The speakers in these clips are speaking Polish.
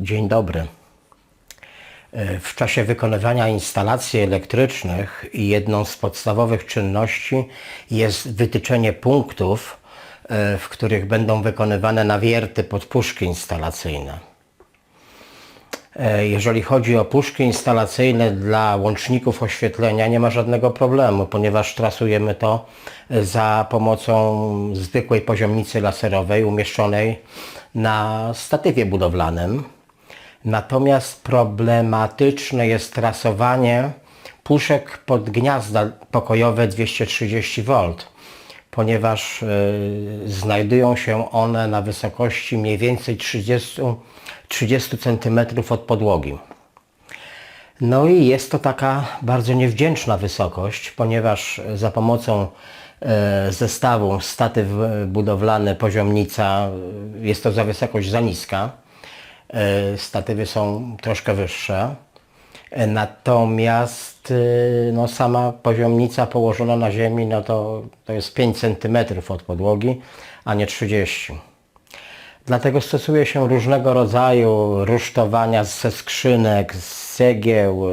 Dzień dobry. E, W czasie wykonywania instalacji elektrycznych jedną z podstawowych czynności jest wytyczenie punktów, e, w których będą wykonywane nawierty pod puszki instalacyjne. E, Jeżeli chodzi o puszki instalacyjne dla łączników oświetlenia, nie ma żadnego problemu, ponieważ trasujemy to za pomocą zwykłej poziomnicy laserowej umieszczonej na statywie budowlanym. Natomiast problematyczne jest trasowanie puszek pod gniazda pokojowe 230 V, ponieważ e, znajdują się one na wysokości mniej więcej 30, 30 cm od podłogi. No i jest to taka bardzo niewdzięczna wysokość, ponieważ za pomocą e, zestawu statyw budowlany, poziomnica, e, jest to za wysokość za niska. E, Statywy są troszkę wyższe. E, Natomiast e, no, sama poziomnica położona na ziemi, no to, to jest 5 cm od podłogi, a nie 30 Dlatego stosuje się różnego rodzaju rusztowania ze skrzynek, z cegieł,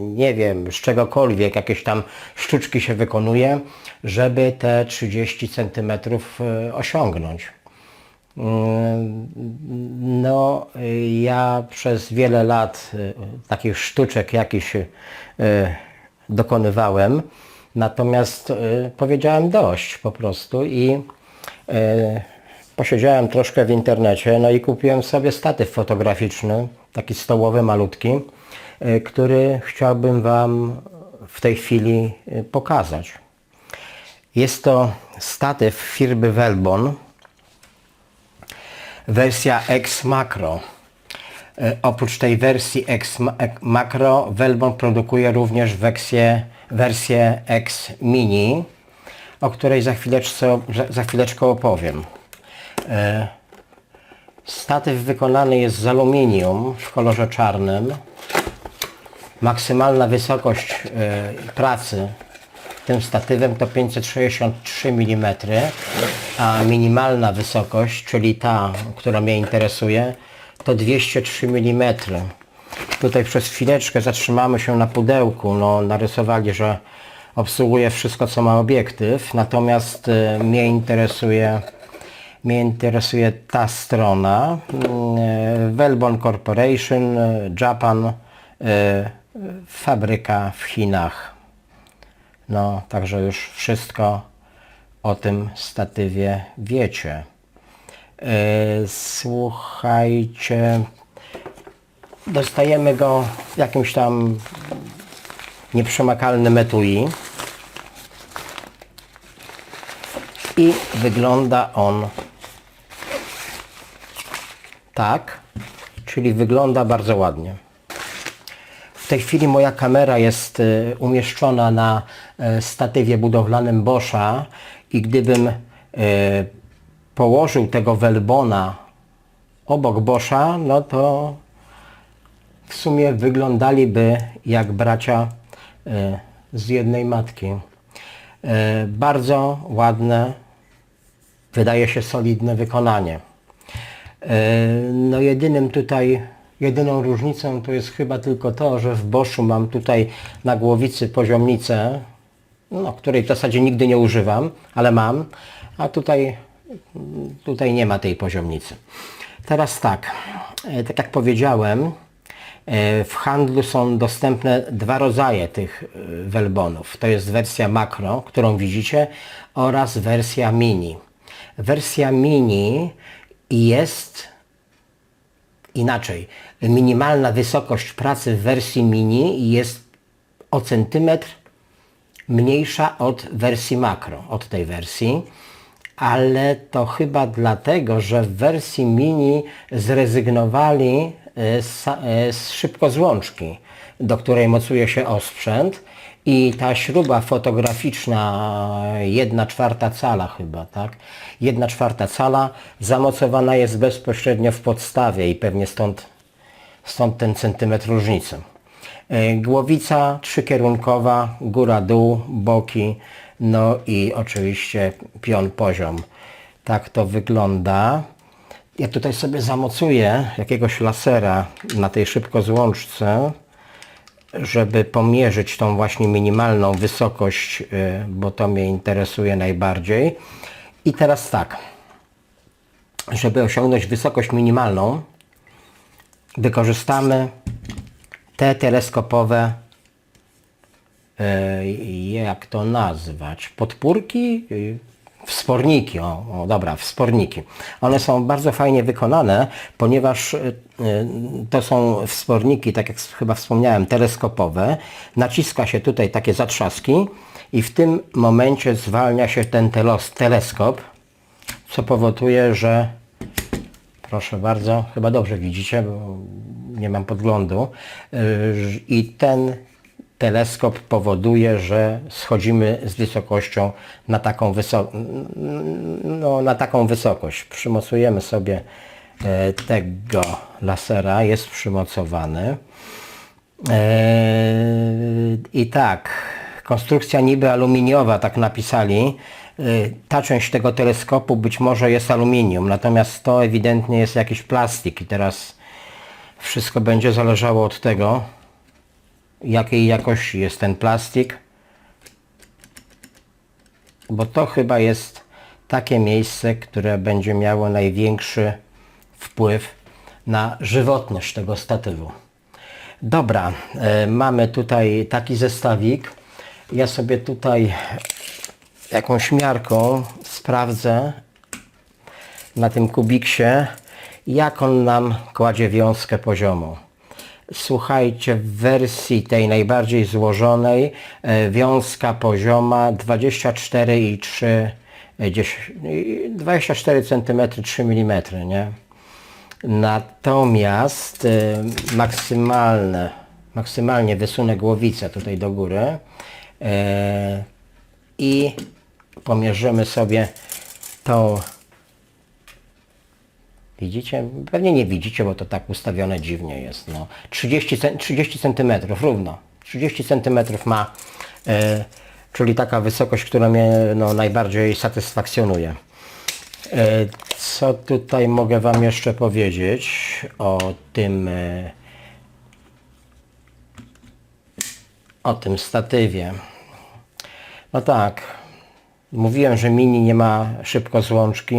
nie wiem, z czegokolwiek, jakieś tam sztuczki się wykonuje, żeby te 30 cm osiągnąć. Mm, No, ja przez wiele lat y, takich sztuczek jakichś y, dokonywałem, natomiast y, powiedziałem dość po prostu i posiedziałem troszkę w internecie, no i kupiłem sobie statyw fotograficzny, taki stołowy, malutki, który chciałbym Wam w tej chwili pokazać. Jest to statyw firmy Velbon, wersja X Macro. E, Oprócz tej wersji X Macro, Velbon produkuje również wersję, wersję X Mini, o której za chwileczkę, za chwileczkę opowiem. E, Statyw wykonany jest z aluminium w kolorze czarnym. Maksymalna wysokość e, pracy tym statywem to 563 mm, a minimalna wysokość, czyli ta, która mnie interesuje, to 203 mm. Tutaj przez chwileczkę zatrzymamy się na pudełku. No, narysowali, że obsługuje wszystko, co ma obiektyw, natomiast e, mnie interesuje mnie interesuje ta strona. Mm, Velbon Corporation, e, Japan, e, fabryka w Chinach. No, także już wszystko o tym statywie wiecie. E, Słuchajcie, dostajemy go w jakimś tam nieprzemakalnym etui i wygląda on tak, czyli wygląda bardzo ładnie. Tej chwili moja kamera jest y, umieszczona na y, statywie budowlanym Boscha i gdybym y, położył tego welbona obok Boscha, no to w sumie wyglądaliby jak bracia z jednej matki. Bardzo ładne, wydaje się solidne wykonanie. No jedynym tutaj, jedyną różnicą to jest chyba tylko to, że w Boschu mam tutaj na głowicy poziomnicę, no, której w zasadzie nigdy nie używam, ale mam, a tutaj, tutaj nie ma tej poziomnicy. Teraz tak, e, tak jak powiedziałem, e, w handlu są dostępne dwa rodzaje tych e, welbonów. To jest wersja makro, którą widzicie, oraz wersja mini. Wersja mini jest inaczej. Minimalna wysokość pracy w wersji mini jest o centymetr mniejsza od wersji makro, od tej wersji, ale to chyba dlatego, że w wersji mini zrezygnowali e, z, e, z szybkozłączki, do której mocuje się osprzęt i ta śruba fotograficzna 1 czwarta cala chyba, tak? 1 czwarta cala zamocowana jest bezpośrednio w podstawie i pewnie stąd, stąd ten centymetr różnicy. E, Głowica trzykierunkowa, góra-dół, boki, no i oczywiście pion poziom. Tak to wygląda. Ja tutaj sobie zamocuję jakiegoś lasera na tej szybkozłączce, żeby pomierzyć tą właśnie minimalną wysokość, y, bo to mnie interesuje najbardziej. I teraz tak, żeby osiągnąć wysokość minimalną, wykorzystamy te teleskopowe, e, jak to nazwać, podpórki, y, wsporniki, o, o dobra, wsporniki. One są bardzo fajnie wykonane, ponieważ y, y, to są wsporniki, tak jak chyba wspomniałem, teleskopowe. Naciska się tutaj takie zatrzaski i w tym momencie zwalnia się ten telos, teleskop, co powoduje, że Proszę bardzo, chyba dobrze widzicie, bo nie mam podglądu. Yy, I ten teleskop powoduje, że schodzimy z wysokością na taką, no, na taką wysokość. Przymocujemy sobie e, tego lasera, jest przymocowany. Eee, I tak, konstrukcja niby aluminiowa, tak napisali. Eee, Ta część tego teleskopu być może jest aluminium, natomiast to ewidentnie jest jakiś plastik i teraz wszystko będzie zależało od tego, jakiej jakości jest ten plastik, bo to chyba jest takie miejsce, które będzie miało największy wpływ na żywotność tego statywu. Dobra, e, mamy tutaj taki zestawik. Ja sobie tutaj jakąś miarką sprawdzę na tym kubiksie, jak on nam kładzie wiązkę poziomą. Słuchajcie, w wersji tej najbardziej złożonej e, wiązka pozioma 24,3 e, gdzieś, e, 24 cm 3 mm, nie? Natomiast e, maksymalne, maksymalnie wysunę głowicę tutaj do góry e, i pomierzymy sobie tą Widzicie? Pewnie nie widzicie, bo to tak ustawione dziwnie jest. No. 30, cen- 30 cm równo. 30 cm ma, e, czyli taka wysokość, która mnie no, najbardziej satysfakcjonuje. E, co tutaj mogę Wam jeszcze powiedzieć o tym, e, o tym statywie? No tak, mówiłem, że Mini nie ma szybkozłączki.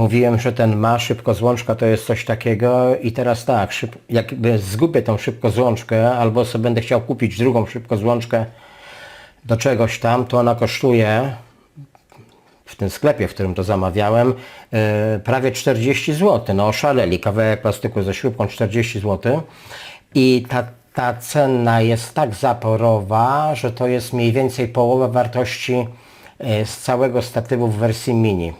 Mówiłem, że ten ma szybkozłączka to jest coś takiego i teraz tak, szyb, jakby zgubię tą szybkozłączkę albo sobie będę chciał kupić drugą szybkozłączkę do czegoś tam, to ona kosztuje w tym sklepie, w którym to zamawiałem, e, prawie 40 zł. No oszaleli, kawałek plastyku ze śrubką 40 zł. I ta, ta cena jest tak zaporowa, że to jest mniej więcej połowa wartości e, z całego statywu w wersji mini.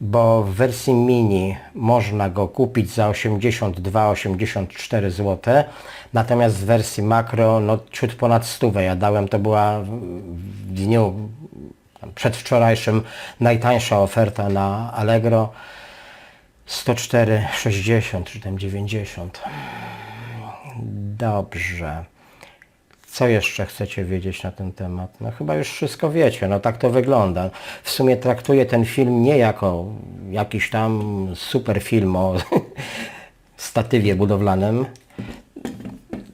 Bo w wersji mini można go kupić za 82-84 zł, natomiast w wersji makro no ciut ponad stówę. Ja dałem, to była w dniu przedwczorajszym najtańsza oferta na Allegro 104,60 czy tam 90. Dobrze. Co jeszcze chcecie wiedzieć na ten temat? No chyba już wszystko wiecie, no tak to wygląda. W sumie traktuję ten film nie jako jakiś tam super film o statywie budowlanym,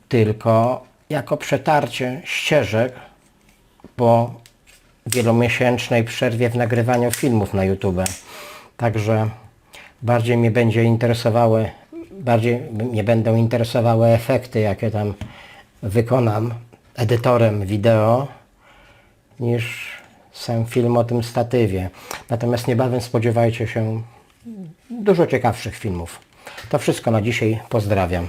tylko jako przetarcie ścieżek po wielomiesięcznej przerwie w nagrywaniu filmów na YouTube. Także bardziej mnie będzie interesowały, bardziej mnie będą interesowały efekty, jakie tam wykonam edytorem wideo, niż sam film o tym statywie. Natomiast niebawem spodziewajcie się dużo ciekawszych filmów. To wszystko na dzisiaj. Pozdrawiam.